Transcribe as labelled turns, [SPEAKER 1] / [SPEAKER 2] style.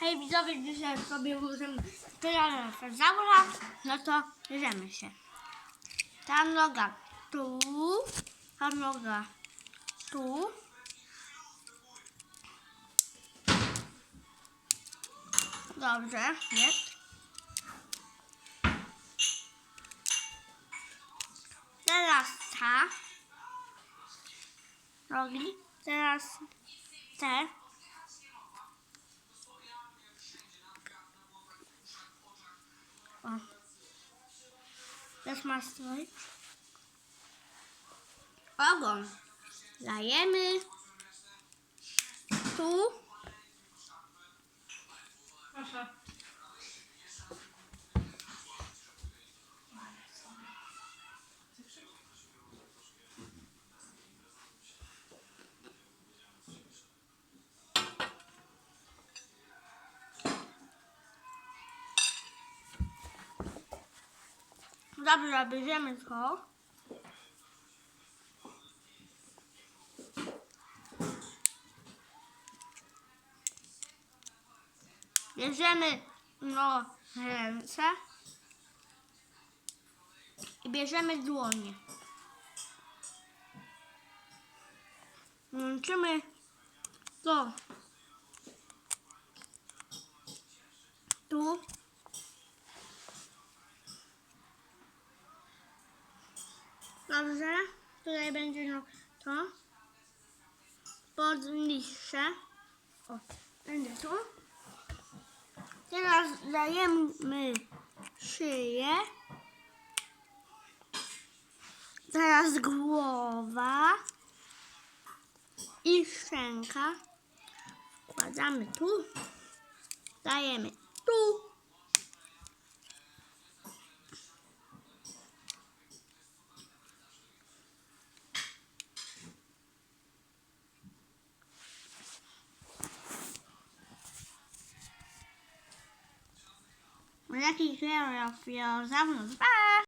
[SPEAKER 1] Hej widzowie, dzisiaj sobie możemy tyranosaura, no to bierzemy się. Ta noga tu, ta noga tu. Dobrze, jest. Teraz ta. Nogi. Teraz te. Też ma strój. Ogon. Dajemy. Tu.
[SPEAKER 2] Proszę.
[SPEAKER 1] Dobrze, bierzemy to. Bierzemy no ręce i bierzemy dłonie. Łączymy to tu Dobrze, tutaj będzie no to. Podniższę. O, będzie tu. Teraz dajemy szyję. Teraz głowa i szczęka. Wkładamy tu. Dajemy tu. Lekkich Serial Feels. Abonneer. Bye.